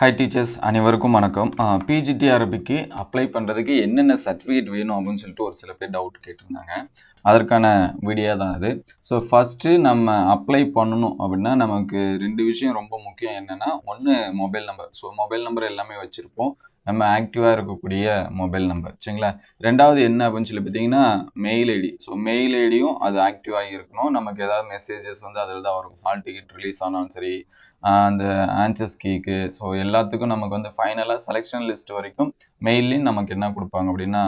High teachers அனைவருக்கும் வணக்கம். பிஜிடிஆர்பிக்கு apply பண்ணுறதுக்கு என்னென்ன சர்டிஃபிகேட் வேணும் அப்படின்னு சொல்லிட்டு ஒரு சில பேர் டவுட் கேட்டிருந்தாங்க. அதற்கான வீடியோ தான் அது. ஸோ ஃபஸ்ட்டு நம்ம அப்ளை பண்ணணும் அப்படின்னா நமக்கு ரெண்டு விஷயம் ரொம்ப முக்கியம் என்னென்னா ஒன்று mobile number so mobile number எல்லாமே வச்சுருப்போம். நம்ம ஆக்டிவாக இருக்கக்கூடிய மொபைல் நம்பர் சரிங்களா? ரெண்டாவது என்ன அப்படின்னு சொல்லி பார்த்தீங்கன்னா மெயில் ஐடி ஸோ மெயில் ஐடியும் அது ஆக்டிவாக இருக்கணும். நமக்கு ஏதாவது மெசேஜஸ் வந்து அதில் தான் வரும். ஹால் டிக்கெட் ரிலீஸ் ஆனாலும் சரி அந்த ஆன்சர்ஸ் கீக்கு ஸோ எல்லாத்துக்கும் நமக்கு வந்து ஃபைனலாக செலெக்ஷன் லிஸ்ட் வரைக்கும் மெயிலையும் நமக்கு என்ன கொடுப்பாங்க அப்படின்னா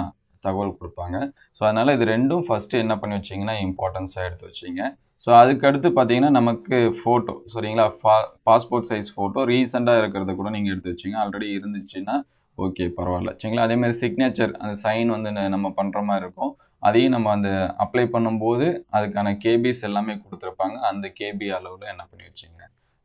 தகவல் கொடுப்பாங்க. ஸோ அதனால் இது ரெண்டும் ஃபஸ்ட்டு என்ன பண்ணி வச்சிங்கன்னா இம்பார்ட்டன்ஸாக எடுத்து வச்சிங்க. ஸோ அதுக்கடுத்து பார்த்தீங்கன்னா நமக்கு ஃபோட்டோ சரிங்களா? ஃபா பாஸ்போர்ட் சைஸ் ஃபோட்டோ ரீசெண்டாக இருக்கிறத கூட நீங்கள் எடுத்து வச்சிங்க. ஆல்ரெடி இருந்துச்சுன்னா ஓகே பரவாயில்ல. சரிங்களா? அதே மாதிரி சிக்னேச்சர் அந்த சைன் வந்து நம்ம பண்ணுற மாதிரி இருக்கும். அதையும் நம்ம அந்த அப்ளை பண்ணும்போது அதுக்கான கேபிஸ் எல்லாமே கொடுத்துருப்பாங்க. அந்த கேபி அளவில் என்ன பண்ணி வச்சுங்க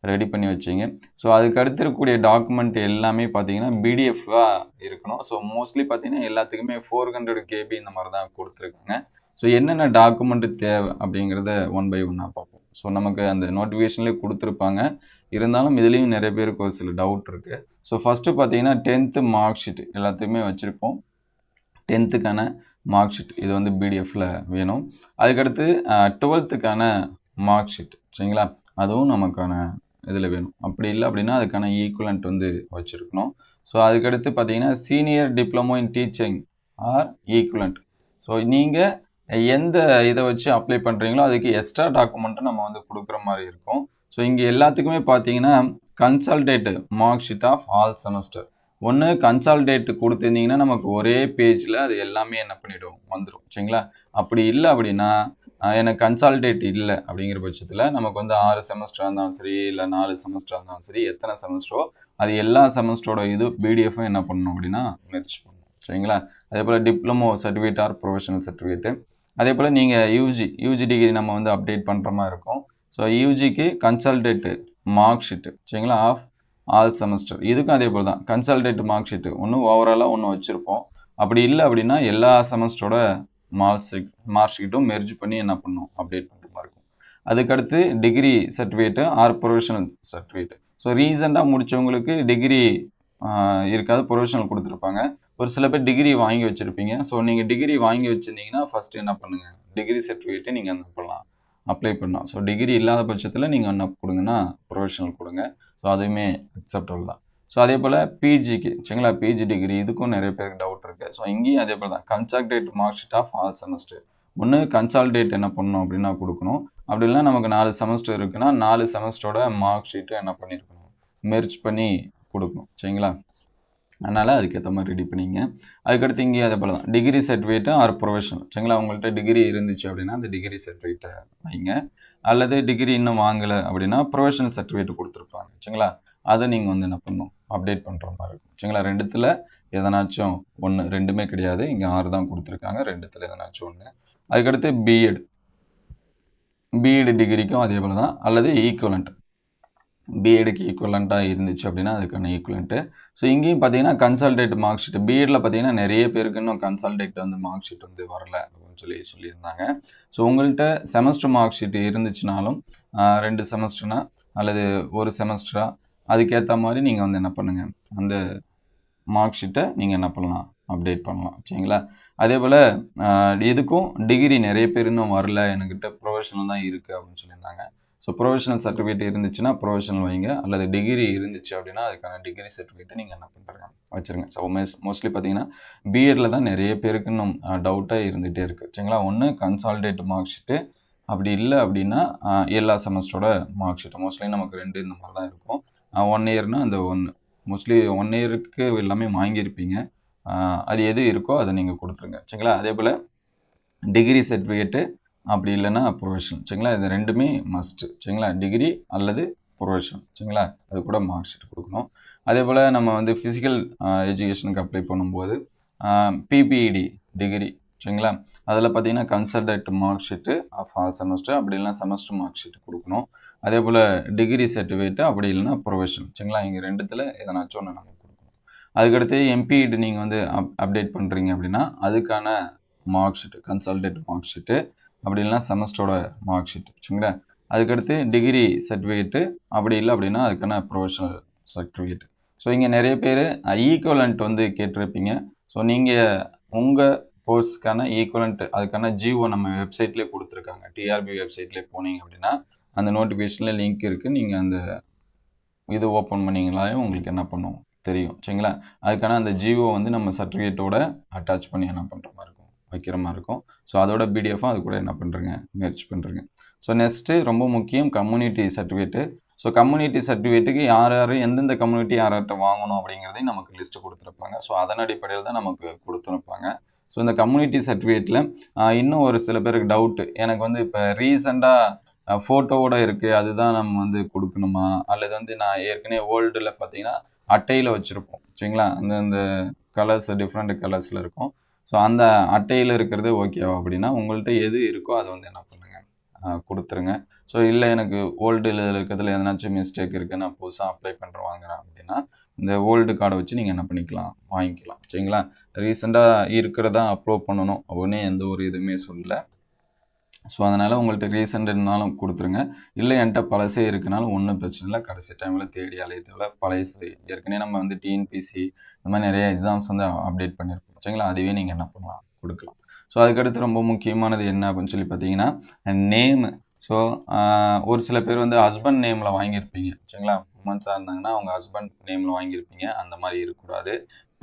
ரெடி பண்ணி வச்சிங்க. ஸோ அதுக்கு அடுத்து இருக்கக்கூடிய டாக்குமெண்ட் எல்லாமே பார்த்தீங்கன்னா பிடிஎஃபாக இருக்கணும். ஸோ மோஸ்ட்லி பார்த்தீங்கன்னா எல்லாத்துக்குமே ஃபோர் ஹண்ட்ரட் கேபி இந்த மாதிரி தான் கொடுத்துருக்காங்க. ஸோ என்னென்ன டாக்குமெண்ட் தேவை அப்படிங்கிறத ஒன் பை ஒன்னாக பார்ப்போம். ஸோ நமக்கு அந்த நோட்டிஃபிகேஷன்லேயே கொடுத்துருப்பாங்க. இருந்தாலும் இதுலேயும் நிறைய பேருக்கு ஒரு சில டவுட் இருக்குது ஸோ ஃபஸ்ட்டு பார்த்தீங்கன்னா டென்த்து மார்க் ஷீட் எல்லாத்துக்குமே வச்சுருப்போம். டென்த்துக்கான மார்க் ஷீட் இது வந்து பிடிஎஃப்பில் வேணும். அதுக்கடுத்து டுவெல்த்துக்கான மார்க் ஷீட் சரிங்களா? அதுவும் நமக்கான இதில் வேணும். அப்படி இல்லை அப்படின்னா அதுக்கான ஈக்குவலண்ட் வந்து வச்சுருக்கணும். ஸோ அதுக்கடுத்து பார்த்தீங்கன்னா senior diploma in teaching or equivalent so நீங்கள் எந்த இதை வச்சு அப்ளை பண்ணுறீங்களோ அதுக்கு எக்ஸ்ட்ரா டாக்குமெண்ட்டும் நம்ம வந்து கொடுக்குற மாதிரி இருக்கும். ஸோ இங்கே எல்லாத்துக்குமே பார்த்தீங்கன்னா consolidate mark sheet of all semester ஒன்று கன்சால்டேட் கொடுத்துருந்தீங்கன்னா நமக்கு ஒரே பேஜில் அது எல்லாமே என்ன பண்ணிவிடும் வந்துடும். சரிங்களா? அப்படி இல்லை அப்படின்னா எனக்கு கன்சால்டேட் இல்லை அப்படிங்கிற பட்சத்தில் நமக்கு வந்து ஆறு செமஸ்டராக இருந்தாலும் சரி இல்லை நாலு செமஸ்டராக இருந்தாலும் சரி எத்தனை செமஸ்டரோ அது எல்லா செமஸ்டரோட இது பிடிஎஃப்பும் என்ன பண்ணணும் அப்படின்னா மெர்ச் பண்ணணும். சரிங்களா? அதே போல் diploma certificate or professional certificate அதே போல் நீங்கள் யூஜி யூஜி டிகிரி நம்ம வந்து அப்டேட் பண்ணுற மாதிரி இருக்கும். ஸோ யூஜிக்கு கன்சல்டேட்டு மார்க் ஷீட்டு சரிங்களா? ஆஃப் ஆல் செமஸ்டர் இதுக்கும் அதே போல் தான். கன்சல்டேட் மார்க் ஷீட்டு ஒன்று ஓவராலாக ஒன்று வச்சுருப்போம். அப்படி இல்லை அப்படின்னா எல்லா செமஸ்டரோட மார்க் ஷீட் மார்க் ஷீட்டும் மெர்ஜ் பண்ணி என்ன பண்ணும் அப்டேட் பண்ணுற மாதிரி இருக்கும். அதுக்கடுத்து degree certificate or professional certificate so ரீசெண்டாக முடித்தவங்களுக்கு டிகிரி இருக்காது ப்ரொஃபஷனல் கொடுத்துருப்பாங்க. ஒரு சில பேர் டிகிரி வாங்கி வச்சுருப்பீங்க. ஸோ நீங்கள் டிகிரி வாங்கி வச்சுருந்தீங்கன்னா ஃபஸ்ட்டு என்ன பண்ணுங்கள் டிகிரி சர்டிஃபிகேட்டை நீங்கள் என்ன பண்ணலாம்? அப்ளை பண்ணலாம். ஸோ டிகிரி இல்லாத பட்சத்தில் நீங்கள் என்ன கொடுங்கன்னா ப்ரொஃபஷனல் கொடுங்க. ஸோ அதுவுமே அக்செப்டபுள் தான். ஸோ அதே போல் பிஜிக்கு சரிங்களா? பிஜி டிகிரி இதுக்கும் நிறைய பேருக்கு டவுட் இருக்குது ஸோ இங்கேயும் அதே போல் தான். Consolidate mark sheet of all semester ஒன்று கன்சால்டேட் என்ன பண்ணணும் அப்படின்னா கொடுக்கணும். அப்படி இல்லைனா நமக்கு நாலு செமஸ்டர் இருக்குன்னா நாலு செமஸ்டரோட மார்க் ஷீட்டு என்ன பண்ணியிருக்கணும் மெர்ச் பண்ணி கொடுக்கணும். சரிங்களா? அதனால் அதுக்கேற்ற மாதிரி ரெடி பண்ணிங்க. அதுக்கடுத்து இங்கே அதே போல் தான். டிகிரி சர்டிஃபிகேட்டு ஆர் ப்ரொஃபஷனல் சரிங்களா? உங்கள்கிட்ட டிகிரி இருந்துச்சு அப்படின்னா அந்த டிகிரி சர்டிஃபிகேட்டை வைங்க. அல்லது டிகிரி இன்னும் வாங்கலை அப்படின்னா ப்ரொஃபஷனல் சர்டிஃபிகேட் கொடுத்துருப்பாங்க. சரிங்களா? அதை நீங்கள் வந்து என்ன பண்ணணும்? அப்டேட் பண்ணுற மாதிரி இருக்கும். சரிங்களா? ரெண்டுத்தில் எதனாச்சும் ஒன்று ரெண்டுமே கிடையாது. இங்கே ஆறு தான் கொடுத்துருக்காங்க. ரெண்டுத்தில் எதனாச்சும் ஒன்று அதுக்கடுத்து பிஎட் பிஎட் டிகிரிக்கும் அதே போல் தான். அல்லது ஈக்குவலண்ட் பிஎடுக்கு ஈக்குவலண்ட்டாக இருந்துச்சு அப்படின்னா அதுக்கான ஈக்குவலண்ட்டு ஸோ இங்கேயும் பார்த்தீங்கன்னா கன்சல்டேட் மார்க் ஷீட் பிஎட்டில் பார்த்தீங்கன்னா நிறைய பேருக்கு இன்னும் கன்சல்டேட் வந்து மார்க் ஷீட் வந்து வரல அப்படின்னு சொல்லி சொல்லியிருந்தாங்க. ஸோ உங்கள்கிட்ட செமஸ்டர் மார்க் ஷீட் இருந்துச்சுனாலும் ரெண்டு செமஸ்டர்னா அல்லது ஒரு செமஸ்டராக அதுக்கேற்ற மாதிரி நீங்கள் வந்து என்ன பண்ணுங்கள் அந்த மார்க் ஷீட்டை நீங்கள் என்ன பண்ணலாம்? அப்டேட் பண்ணலாம். சரிங்களா? அதே போல் இதுக்கும் டிகிரி நிறைய பேர் இன்னும் வரல. என்கிட்ட ப்ரொஃபஷனல் தான் இருக்குது அப்படின்னு சொல்லியிருந்தாங்க. ஸோ ப்ரொஃபஷனல் சர்டிஃபிகேட் இருந்துச்சுன்னா ப்ரொஃபஷனல் வைங்க. அல்லது டிகிரி இருந்துச்சு அப்படின்னா அதுக்கான டிகிரி சர்டிஃபிகேட்டை நீங்கள் என்ன பண்ணுறாங்க வச்சுருங்க. ஸோ மோஸ்ட்லி பார்த்தீங்கன்னா பிஎட்ல தான் நிறைய பேருக்கு இன்னும் டவுட்டாக இருந்துகிட்டே இருக்குது சரிங்களா? ஒன்று கன்சால்டேட் மார்க் ஷீட்டு அப்படி இல்லை அப்படின்னா எல்லா செமஸ்டரோட மார்க் ஷீட்டு மோஸ்ட்லி நமக்கு ரெண்டு இந்த மாதிரி தான் இருக்கும். ஒன் இயர்னால் அந்த ஒன்று மோஸ்ட்லி ஒன் இயருக்கு எல்லாமே வாங்கியிருப்பீங்க. அது எது இருக்கோ அதை நீங்கள் கொடுத்துருங்க. சரிங்களா? அதே போல் டிகிரி சர்டிஃபிகேட்டு அப்படி இல்லைன்னா ப்ரொஃபஷன் சரிங்களா? இது ரெண்டுமே மஸ்ட்டு சரிங்களா? டிகிரி அல்லது ப்ரொஃபஷன் சரிங்களா? அது கூட மார்க் ஷீட் கொடுக்கணும். அதே போல் நம்ம வந்து ஃபிசிக்கல் எஜுகேஷனுக்கு அப்ளை பண்ணும்போது பிபிஇடி டிகிரி சரிங்களா? அதில் பார்த்தீங்கன்னா consolidate mark sheet of all semester அப்படி இல்லைனா செமஸ்டர் மார்க் ஷீட் கொடுக்கணும். அதே போல் டிகிரி சர்டிஃபிகேட்டு அப்படி இல்லைன்னா ப்ரொஃபஷனல் சரிங்களா? இங்கே ரெண்டுத்தில் எதனாச்சும் ஒன்று நாங்கள் கொடுக்கணும். அதுக்கடுத்து எம்பிஇடி நீங்கள் வந்து அப் அப்டேட் பண்ணுறீங்க அப்படின்னா அதுக்கான mark sheet consolidate mark sheet அப்படி இல்லைனா செமஸ்டரோட மார்க் ஷீட் சரிங்களா? அதுக்கடுத்து டிகிரி சர்டிஃபிகேட்டு அப்படி இல்லை அப்படின்னா அதுக்கான ப்ரொஃபஷனல் சர்டிஃபிகேட் ஸோ இங்கே நிறைய பேர் ஈக்குவலண்ட் வந்து கேட்டிருப்பீங்க. ஸோ நீங்கள் உங்கள் கோர்ஸ்க்கான ஈக்குவலண்ட் அதுக்கான ஜிஓ நம்ம வெப்சைட்லேயே கொடுத்துருக்காங்க. டிஆர்பி வெப்சைட்லேயே போனீங்க அப்படின்னா அந்த நோட்டிஃபிகேஷனில் லிங்க் இருக்குது நீங்கள் அந்த இது ஓப்பன் பண்ணிங்களாலே உங்களுக்கு என்ன பண்ணும்? தெரியும். சரிங்களா? அதுக்கான அந்த ஜிஓ வந்து நம்ம சர்டிஃபிகேட்டோட அட்டாச் பண்ணி என்ன பண்ணுற மாதிரி இருக்கும்? வைக்கிற மாதிரி இருக்கும். ஸோ அதோட பிடிஎஃபாக அது கூட என்ன பண்ணுறேங்க முயற்சி பண்ணுறேங்க ஸோ நெக்ஸ்ட்டு ரொம்ப முக்கியம் கம்யூனிட்டி சர்டிஃபிகேட்டு ஸோ கம்யூனிட்டி சர்டிஃபிகேட்டுக்கு யார் யார் எந்தெந்த கம்யூனிட்டி யார் யார்கிட்ட வாங்கணும் அப்படிங்கிறதையும் நமக்கு லிஸ்ட்டு கொடுத்துருப்பாங்க. ஸோ அதன் அடிப்படையில் தான் நமக்கு கொடுத்துருப்பாங்க. ஸோ இந்த கம்யூனிட்டி சர்டிஃபிகேட்டில் இன்னும் ஒரு சில பேருக்கு டவுட்டு எனக்கு வந்து இப்போ ரீசெண்டாக ஃபோட்டோவோட இருக்குது அதுதான் நம்ம வந்து கொடுக்கணுமா? அல்லது வந்து நான் ஏற்கனவே ஓல்டில் பார்த்தீங்கன்னா அட்டையில் வச்சுருப்போம். சரிங்களா? அந்த அந்த கலர்ஸ் டிஃப்ரெண்ட் கலர்ஸில் இருக்கும். ஸோ அந்த அட்டையில் இருக்கிறது ஓகேவா அப்படின்னா உங்கள்கிட்ட எது இருக்கோ அதை வந்து என்ன பண்ணுங்கள் கொடுத்துருங்க. ஸோ இல்லை எனக்கு ஓல்டு இருக்கிறதுல எதனாச்சும் மிஸ்டேக் இருக்குது நான் புதுசாக அப்ளை பண்ணுற வாங்குறேன் அப்படின்னா இந்த ஓல்டு கார்டை வச்சு நீங்கள் என்ன பண்ணிக்கலாம்? வாங்கிக்கலாம். சரிங்களா? ரீசெண்டாக இருக்கிறதா அப்லோட் பண்ணணும். ஒன்றே எந்த ஒரு இதுவுமே சொல்லலை. ஸோ அதனால் உங்கள்கிட்ட ரீசெண்ட் இருந்தாலும் கொடுத்துருங்க. இல்லை என்கிட்ட பழசே இருக்குனாலும் ஒன்றும் பிரச்சனை இல்லை. கடைசி டைமில் தேடி அலைய தேவை பழைய ஏற்கனவே நம்ம வந்து டிஎன்பிசி இந்த மாதிரி நிறைய எக்ஸாம்ஸ் வந்து அப்டேட் பண்ணியிருப்போம் சரிங்களா? அதுவே நீங்கள் என்ன பண்ணலாம்? கொடுக்கலாம். ஸோ அதுக்கடுத்து ரொம்ப முக்கியமானது என்ன அப்படின்னு சொல்லி பார்த்தீங்கன்னா நேமு ஸோ ஒரு சில பேர் வந்து ஹஸ்பண்ட் நேமில் வாங்கியிருப்பீங்க. சரிங்களா? உமன்ஸாக இருந்தாங்கன்னா அவங்க ஹஸ்பண்ட் நேமில் வாங்கியிருப்பீங்க. அந்த மாதிரி இருக்கக்கூடாது.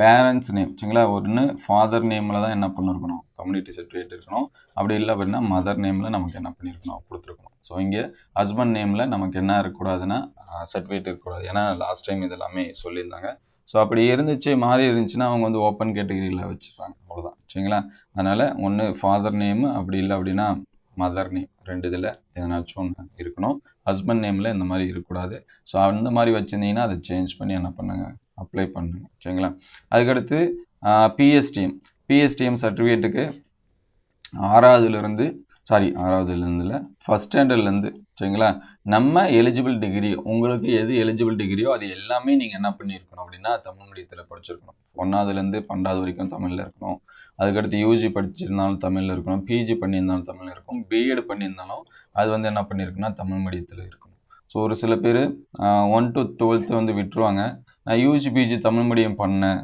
பேரண்ட்ஸ் நேம் சரிங்களா? ஒன்று ஃபாதர் நேமில் தான் என்ன பண்ணிருக்கணும்? கம்யூனிட்டி சர்டிஃபிகேட் இருக்கணும் அப்படி இல்லை அப்படின்னா மதர் நேமில் நமக்கு என்ன பண்ணியிருக்கணும் கொடுத்துருக்கணும். ஸோ இங்கே ஹஸ்பண்ட் நேமில் நமக்கு என்ன இருக்கக்கூடாதுன்னா சர்டிஃபிகேட் இருக்கக்கூடாது. ஏன்னா லாஸ்ட் டைம் இதெல்லாமே சொல்லியிருந்தாங்க. ஸோ அப்படி இருந்துச்சு மாறி இருந்துச்சுன்னா அவங்க வந்து ஓப்பன் கேட்டகரியில் வச்சுருக்காங்க. அவ்வளோதான் சரிங்களா? அதனால் ஒன்று ஃபாதர் நேமு அப்படி இல்லை அப்படின்னா மதர் நேம் ரெண்டு இதில் எதனாச்சும் ஒன்று இருக்கணும். ஹஸ்பண்ட் நேமில் இந்த மாதிரி இருக்கக்கூடாது. ஸோ அந்த மாதிரி வச்சுருந்தீங்கன்னா அதை சேஞ்ச் பண்ணி என்ன பண்ணுங்கள் அப்ளை பண்ணுங்க சரிங்களா? அதுக்கடுத்து பிஎஸ்டிஎம் பிஎஸ்டிஎம் சர்டிஃபிகேட்டுக்கு ஆறாவதுலேருந்து சாரி ஆறாவதுலேருந்துல ஃபஸ்ட் ஸ்டாண்டர்ட்லேருந்து சரிங்களா? நம்ம எலிஜிபிள் டிகிரி உங்களுக்கு எது எலிஜிபிள் டிகிரியோ அது எல்லாமே நீங்கள் என்ன பண்ணியிருக்கணும் அப்படின்னா தமிழ் மீடியத்தில் படிச்சிருக்கணும். ஒன்றாவதுலேருந்து பன்னெண்டாவது வரைக்கும் தமிழில் இருக்கணும். அதுக்கடுத்து யூஜி படிச்சிருந்தாலும் தமிழில் இருக்கணும் பிஜி பண்ணியிருந்தாலும் தமிழில் இருக்கும் பிஎட் பண்ணியிருந்தாலும் அது வந்து என்ன பண்ணியிருக்குன்னா தமிழ் மீடியத்தில் இருக்கணும். ஸோ ஒரு சில பேர் ஒன் டு டுவெல்த்து வந்து விட்டுருவாங்க. நான் யூஜி பிஜி தமிழ் மீடியம் பண்ணேன்.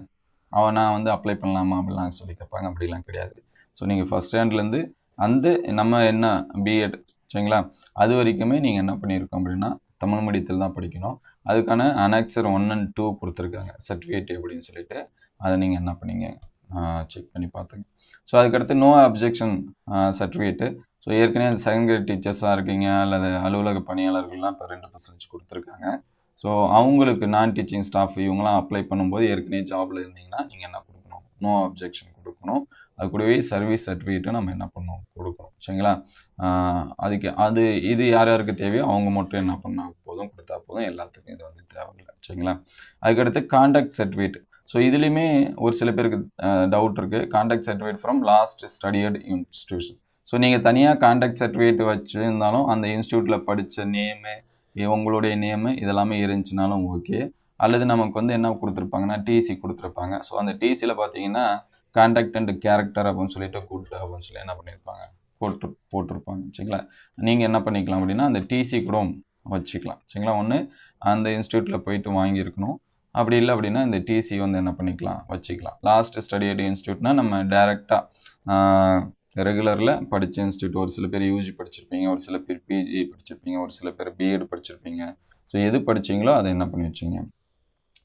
அவன் நான் வந்து அப்ளை பண்ணலாமா அப்படிலாம் சொல்லி கேட்பாங்க. அப்படிலாம் கிடையாது. ஸோ நீங்கள் ஃபஸ்ட் ஸ்டாண்ட்லேருந்து அந்த நம்ம என்ன பிஎட் சரிங்களா? அது வரைக்குமே நீங்கள் என்ன பண்ணியிருக்கோம் அப்படின்னா தமிழ் மீடியத்தில் தான் படிக்கணும். அதுக்கான அனெக்சர் ஒன் அண்ட் டூ கொடுத்துருக்காங்க. சர்டிஃபிகேட் அப்படின்னு சொல்லிட்டு அதை நீங்கள் என்ன பண்ணீங்க? செக் பண்ணி பார்த்துங்க. ஸோ அதுக்கடுத்து நோ அப்ஜெக்ஷன் சர்டிஃபிகேட்டு ஸோ ஏற்கனவே அந்த செகண்ட் கிரேட் டீச்சர்ஸாக இருக்கீங்க அல்லது அலுவலக பணியாளர்கள்லாம் இப்போ ரெண்டு பர்சன்டேஜ் கொடுத்துருக்காங்க. ஸோ அவங்களுக்கு நான் டீச்சிங் ஸ்டாஃப் இவங்களாம் அப்ளை பண்ணும்போது ஏற்கனவே ஜாபில் இருந்தீங்கன்னா நீங்கள் என்ன கொடுக்கணும்? நோ அப்ஜெக்ஷன் கொடுக்கணும். அது கூடவே சர்வீஸ் சர்டிஃபிகேட்டும் நம்ம என்ன பண்ணணும்? கொடுக்கணும். சரிங்களா? அதுக்கு அது இது யார் யாருக்கு தேவையோ அவங்க மட்டும் என்ன பண்ணால் போதும் கொடுத்தா போதும். எல்லாத்துக்கும் இது வந்து தேவையில்லை. சரிங்களா? அதுக்கடுத்து கான்டாக்ட் சர்டிஃபிகேட் ஸோ இதுலேயுமே ஒரு சில பேருக்கு டவுட் இருக்குது conduct certificate from last studied institution so நீங்கள் தனியாக கான்டாக்ட் சர்டிஃபிகேட் வச்சுருந்தாலும் அந்த இன்ஸ்டியூட்டில் படித்த நேமு உங்களுடைய நேமு இதெல்லாமே இருந்துச்சுனாலும் ஓகே. அல்லது நமக்கு வந்து என்ன கொடுத்துருப்பாங்கன்னா டிசி கொடுத்துருப்பாங்க. ஸோ அந்த டிசியில் பார்த்தீங்கன்னா கான்டாக்ட் அண்ட் கேரக்டர் அப்படின்னு சொல்லிட்டு கூட்டு அப்படின்னு சொல்லி என்ன பண்ணியிருப்பாங்க போட்டு போட்டிருப்பாங்க. சரிங்களா? நீங்கள் என்ன பண்ணிக்கலாம் அப்படின்னா அந்த டிசி கூட வச்சுக்கலாம். சரிங்களா? ஒன்று அந்த இன்ஸ்டியூட்டில் போயிட்டு வாங்கியிருக்கணும். அப்படி இல்லை அப்படின்னா இந்த டிசி வந்து என்ன பண்ணிக்கலாம்? வச்சுக்கலாம். லாஸ்ட் ஸ்டடி எடு இன்ஸ்டியூட்னா நம்ம டைரெக்டாக ரெகுலரில் படித்த இன்ஸ்டியூட் ஒரு சில பேர் யூஜி படிச்சிருப்பீங்க ஒரு சில பேர் பிஜி படிச்சிருப்பீங்க ஒரு சில பேர் பிஎட் படிச்சிருப்பீங்க. ஸோ எது படிச்சீங்களோ அதை என்ன பண்ணி வச்சிங்க?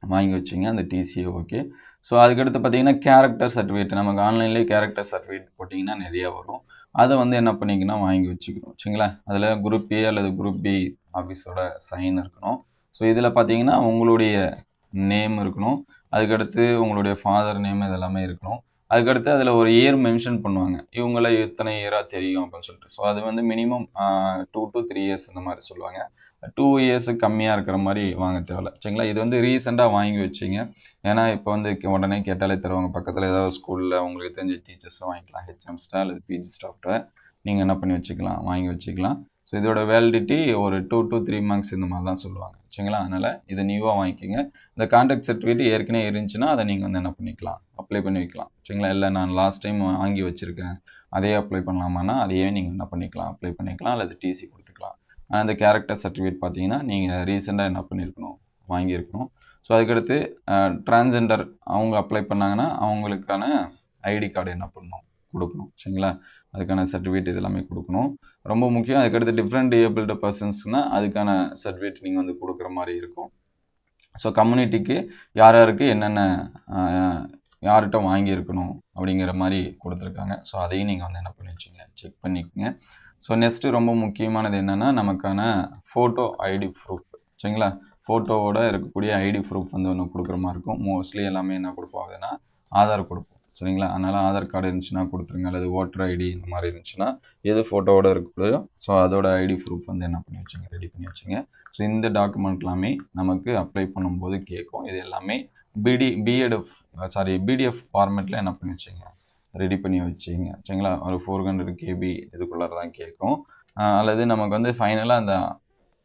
வாங்கி வச்சிங்க அந்த டிசிஏ ஓகே ஸோ அதுக்கடுத்து பார்த்தீங்கன்னா கேரக்டர் சர்டிஃபிகேட் நமக்கு ஆன்லைன்லேயே கேரக்டர் சர்டிஃபிகேட் போட்டிங்கன்னா நிறையா வரும். அதை வந்து என்ன பண்ணிங்கன்னா வாங்கி வச்சுக்கணும். சரிங்களா அதில் குரூப் ஏ அல்லது குரூப் பி ஆஃபீஸோட சைன் இருக்கணும். ஸோ இதில் பார்த்தீங்கன்னா உங்களுடைய நேம் இருக்கணும். அதுக்கடுத்து உங்களுடைய ஃபாதர் நேம் இதெல்லாமே இருக்கணும். அதுக்கடுத்து அதில் ஒரு இயர் மென்ஷன் பண்ணுவாங்க. இவங்கள எத்தனை இயராக தெரியும் அப்படின்னு சொல்லிட்டு. ஸோ அது வந்து minimum two to three years இந்த மாதிரி சொல்லுவாங்க. டூ இயர்ஸுக்கு கம்மியாக இருக்கிற மாதிரி வாங்க தேவையில்ல. சரிங்களா? இது வந்து ரீசெண்டாக வாங்கி வச்சிங்க. ஏன்னா இப்போ வந்து உடனே கேட்டாலே தருவாங்க. பக்கத்தில் ஏதாவது ஸ்கூலில் உங்களுக்கு தெரிஞ்ச டீச்சர்ஸும் வாங்கிக்கலாம். ஹெச்எம் ஸ்டா அல்லது பிஜி ஸ்டாஃப்ட்ட நீங்கள் என்ன பண்ணி வச்சுக்கலாம்? வாங்கி வச்சுக்கலாம். ஸோ இதோட வேலிடிட்டி ஒரு டூ டு த்ரீ மந்த்ஸ் இந்த மாதிரி தான் சொல்லுவாங்க. சரிங்களா? அதனால் இதை நியூவாக வாங்கிக்கோங்க. இந்த கான்டாக்ட் சர்டிஃபிகேட் ஏற்கனவே இருந்துச்சுன்னா அதை நீங்கள் வந்து என்ன பண்ணிக்கலாம்? அப்ளை பண்ணி வைக்கலாம். சரிங்களா? இல்லை நான் லாஸ்ட் டைம் வாங்கி வச்சுருக்கேன். அதே அப்ளை பண்ணலாமான்னா அதையே நீங்கள் என்ன பண்ணிக்கலாம்? அப்ளை பண்ணிக்கலாம். அல்லது டிசி கொடுத்துக்கலாம். ஆனால் இந்த கேரக்டர் சர்டிஃபிகேட் பார்த்தீங்கன்னா நீங்கள் ரீசெண்டாக என்ன பண்ணியிருக்கணும் வாங்கியிருக்கணும். ஸோ அதுக்கடுத்து டிரான்ஸெண்டர் அவங்க அப்ளை பண்ணாங்கன்னா அவங்களுக்கான ஐடி கார்டு என்ன பண்ணணும்? கொடுக்கணும் சரிங்களா? அதுக்கான சர்டிஃபிகேட் இது எல்லாமே கொடுக்கணும். ரொம்ப முக்கியம் அதுக்கடுத்து டிஃப்ரெண்ட் டிஏபிள்டு பர்சன்ஸ்னால் அதுக்கான சர்டிஃபிகேட் நீங்கள் வந்து கொடுக்குற மாதிரி இருக்கும். ஸோ கம்யூனிட்டிக்கு யார் யாருக்கு என்னென்ன யார்கிட்ட வாங்கியிருக்கணும் அப்படிங்கிற மாதிரி கொடுத்துருக்காங்க. ஸோ அதையும் நீங்கள் வந்து என்ன பண்ணி வச்சுங்க செக் பண்ணிக்கோங்க. ஸோ நெக்ஸ்ட்டு ரொம்ப முக்கியமானது என்னென்னா நமக்கான ஃபோட்டோ ஐடி ப்ரூஃப் சரிங்களா? ஃபோட்டோவோட இருக்கக்கூடிய ஐடி ப்ரூஃப் வந்து ஒன்று கொடுக்குற மாதிரி இருக்கும். மோஸ்ட்லி எல்லாமே என்ன கொடுப்போம் கொடுப்பாங்கன்னா ஆதார் கொடுப்போம். சரிங்களா? அதனால் ஆதார் கார்டு இருந்துச்சுன்னா கொடுத்துருங்க. அல்லது ஓட்டர் ஐடி இந்த மாதிரி இருந்துச்சுன்னா எது ஃபோட்டோவோட இருக்கக்கூடாதோ ஸோ அதோட ஐடி ப்ரூஃப் வந்து என்ன பண்ணி வச்சுங்க? ரெடி பண்ணி வச்சுங்க. ஸோ இந்த டாக்குமெண்ட் எல்லாமே நமக்கு அப்ளை பண்ணும்போது கேட்கும். இது எல்லாமே பிடி பிஎட் சாரி பிடிஎஃப் ஃபார்மேட்டில் என்ன பண்ணி வச்சுங்க? ரெடி பண்ணி வச்சுங்க. சரிங்களா? ஒரு ஃபோர் ஹண்ட்ரட் கேபி இதுக்குள்ளார தான் கேட்கும். அல்லது நமக்கு வந்து ஃபைனலாக அந்த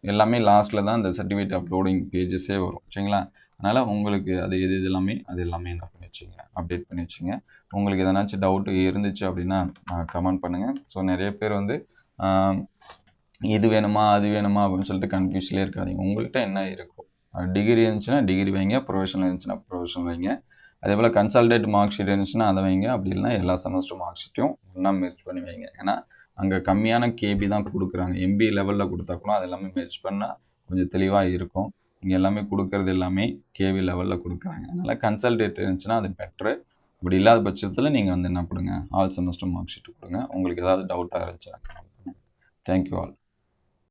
எல்லாமே லாஸ்ட்டில் தான் அந்த சர்டிஃபிகேட் அப்லோடிங் பேஜஸே வரும். சரிங்களா? அதனால் உங்களுக்கு அது எது இது எல்லாமே அது எல்லாமே என்ன வச்சுங்க அப்டேட் பண்ணி வச்சுங்க உங்களுக்கு எதனாச்சும் டவுட்டு இருந்துச்சு அப்படின்னா கமெண்ட் பண்ணுங்கள் ஸோ நிறைய பேர் வந்து இது வேணுமா அது வேணுமா அப்படின்னு சொல்லிட்டு கன்ஃபியூஸ்லேயே இருக்காதீங்க. உங்கள்கிட்ட என்ன இருக்கோ டிகிரி இருந்துச்சுன்னா டிகிரி வைங்க ப்ரொஃபஷனல் இருந்துச்சுன்னா ப்ரொஃபஷனல் வைங்க. அதே போல் கன்சல்டேட் மார்க் ஷீட் இருந்துச்சுன்னா அதை வைங்க. அப்படி இல்லைன்னா எல்லா செமஸ்டர் மார்க் ஷீட்டையும் ஒன்றா மெர்ச் பண்ணி வைங்க. ஏன்னா அங்கே கம்மியான கேபி தான் கொடுக்குறாங்க. எம்பி லெவலில் கொடுத்தா கூட அது எல்லாமே மெர்ச் பண்ணால் கொஞ்சம் தெளிவாக இருக்கும். இங்கே எல்லாமே கொடுக்கறது எல்லாமே கேவி லெவலில் கொடுக்குறாங்க. அதனால் கன்சல்டேட் இருந்துச்சுன்னா அது பெட்ரு இப்படி இல்லாத பட்சத்தில் நீங்கள் வந்து என்ன கொடுங்க? ஆல் செமஸ்டர் மார்க் ஷீட் கொடுங்க. உங்களுக்கு ஏதாவது டவுட்டாக இருந்துச்சுன்னா தேங்க்யூ ஆல்